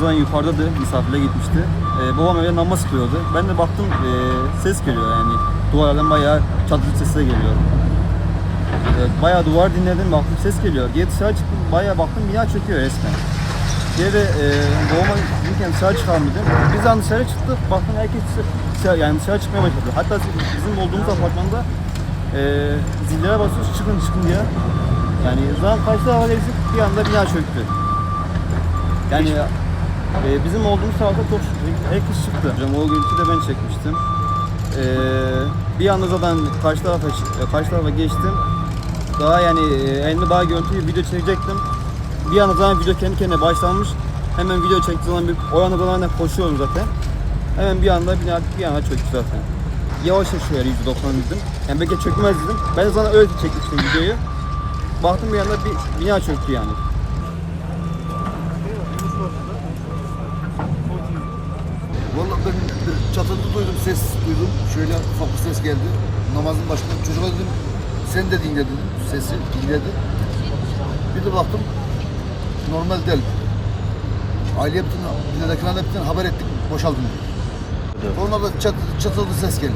zaten yukarıdadı, misafirle gitmişti. Ee, babam eve namaz kılıyordu. Ben de baktım e, ses geliyor yani. Duvarlardan bayağı çatırtı sesi de geliyor. Ee, bayağı duvar dinledim, baktım ses geliyor. Geri dışarı çıktım, bayağı baktım bina çöküyor resmen. Diye de e, babama dedim dışarı çıkalım dedim. Biz an dışarı çıktık, baktım herkes dışarı, yani dışarı çıkmaya başladı. Hatta bizim olduğumuz apartmanda e, zillere basıyoruz çıkın çıkın diye. Yani zaman kaçta hava bir anda bina çöktü. Yani e, bizim olduğumuz tarafta çok herkes çıktı. Hocam o görüntüyü de ben çekmiştim. E, bir anda zaten karşı tarafa çık- karşı tarafa geçtim. Daha yani e, elimde daha görüntüyü video çekecektim. Bir anda zaten video kendi kendine başlanmış. Hemen video çektiği zaman bir o anda zaten koşuyorum zaten. Hemen bir anda bina bir anda çöktü zaten. Yavaş yaşıyor yani 190 dedim. Yani belki çökmez dedim. Ben de zaten öyle çekmiştim videoyu. Baktım bir anda bir bina çöktü yani. Vallahi ben çatırtı duydum, ses duydum. Şöyle ufak bir ses geldi. Namazın başında çocuğa dedim, sen de dinle dedim. Sesi dinledi. Bir de baktım, normal değil. Aileye bütün, dinledekilerine bütün haber ettik, boşaldım. Sonra da çat, çatırtı ses geldi.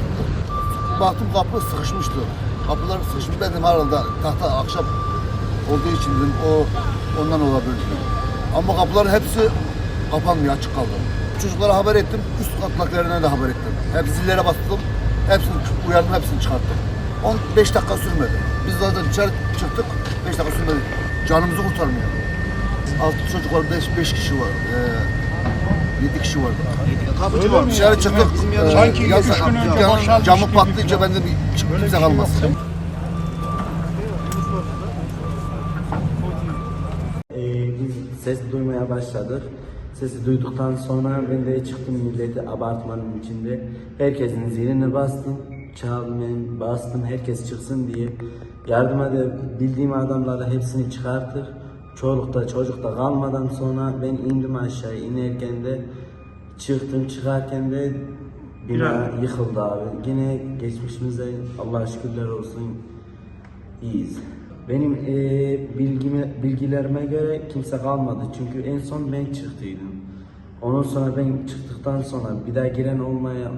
Baktım kapı sıkışmıştı. Kapılar sıkışmış. Ben dedim herhalde tahta akşam olduğu için dedim o ondan olabilir. Ama kapıların hepsi kapanmıyor, açık kaldı. Çocuklara haber ettim, üst katlarına da haber ettim. Hep zillere bastım, hepsini uyardım, hepsini çıkarttım. 15 dakika sürmedi. Biz zaten dışarı çıktık, 5 dakika sürmedi. Canımızı kurtarmıyor. Altı çocuk var, 5 kişi var. Ee, 7 kişi vardı. Dışarı çıktık. Ee, Sanki yan- üç gün önce boşalmış Camı patlayınca bende bir çık- kimse kalmaz. Ee, biz ses duymaya başladık. Sesi duyduktan sonra ben de çıktım milleti apartmanın içinde. Herkesin zilini bastım. Çalmayın bastım herkes çıksın diye. Yardıma da bildiğim adamları hepsini çıkartır. Çolukta çocukta kalmadan sonra ben indim aşağı inerken de çıktım çıkarken de bina yıkıldı abi. Yine geçmişimize Allah'a şükürler olsun İyiyiz. Benim eee bilgime, bilgilerime göre kimse kalmadı. Çünkü en son ben çıktıydım. Ondan sonra ben çıktıktan sonra bir daha giren olmaya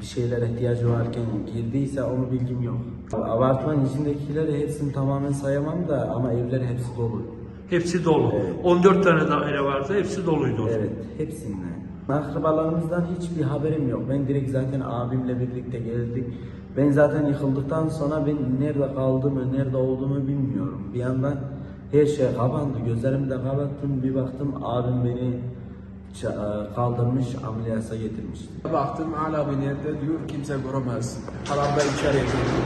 bir şeyler ihtiyacı varken girdiyse onu bilgim yok. Apartman içindekileri hepsini tamamen sayamam da ama evler hepsi dolu. Hepsi dolu. Evet. 14 tane daire vardı. Hepsi doluydu. o. Evet, hepsinden. Akrabalarımızdan hiçbir haberim yok. Ben direkt zaten abimle birlikte geldik. Ben zaten yıkıldıktan sonra ben nerede kaldığımı, nerede olduğumu bilmiyorum. Bir yandan her şey kapandı. Gözlerimi de kapattım. Bir baktım abim beni ça- kaldırmış, ameliyata getirmişti. Baktım hala bir nerede diyor kimse göremez. Araba içeriye girdi.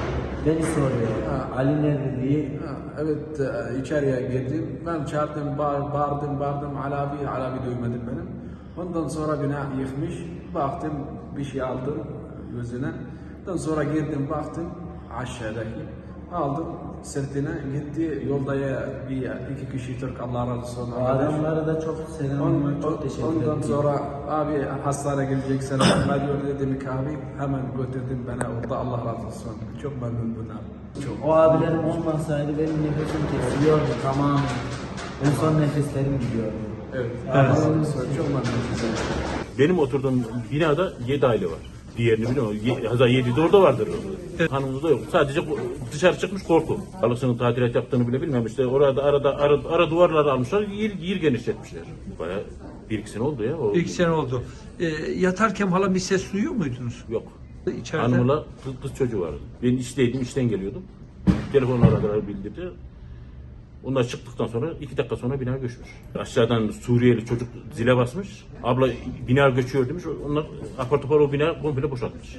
Beni soruyor. Ha. Ali nerede diye. Ha, evet e, içeriye girdim. Ben çağırdım, bağır, bağırdım, bağırdım. Alabi, Alabi duymadı benim. Ondan sonra bina yıkmış. Baktım bir şey aldım gözüne. Ondan sonra girdim baktım aşağıdaki. Aldım sırtına gitti. Yolda ya bir iki kişi Türk Allah razı olsun. Adamlara da çok selam, On- çok teşekkür ederim. Ondan sonra abi hastane gelecek sana ben dedim ki abi hemen götürdüm bana orada Allah razı olsun. Çok memnun bunlar. Çok. O abilerim olmasaydı benim nefesim kesiliyordu tamam. En son nefeslerim gidiyordu. Evet. Olsun. Çok memnun. Benim oturduğum binada 7 aile var. Diğerini bilmiyorum. Ye- Hatta 7 de orada vardır. Hanımımızda yok. Sadece dışarı çıkmış korku. Balıkçının tadilat yaptığını bile bilmem. İşte orada arada ara, ara duvarları almışlar. Yer, yer genişletmişler. Baya bir iki sene oldu ya. O, İlk sene oldu. Ee, yatarken hala bir ses duyuyor muydunuz? Yok. İçeride. Hanımla kız, kız çocuğu vardı. Ben işteydim, işten geliyordum. Telefonu aradılar bildirdi. Onlar çıktıktan sonra iki dakika sonra bina göçmüş. Aşağıdan Suriyeli çocuk zile basmış. Abla bina göçüyor demiş. Onlar apar topar o bina komple boşaltmış.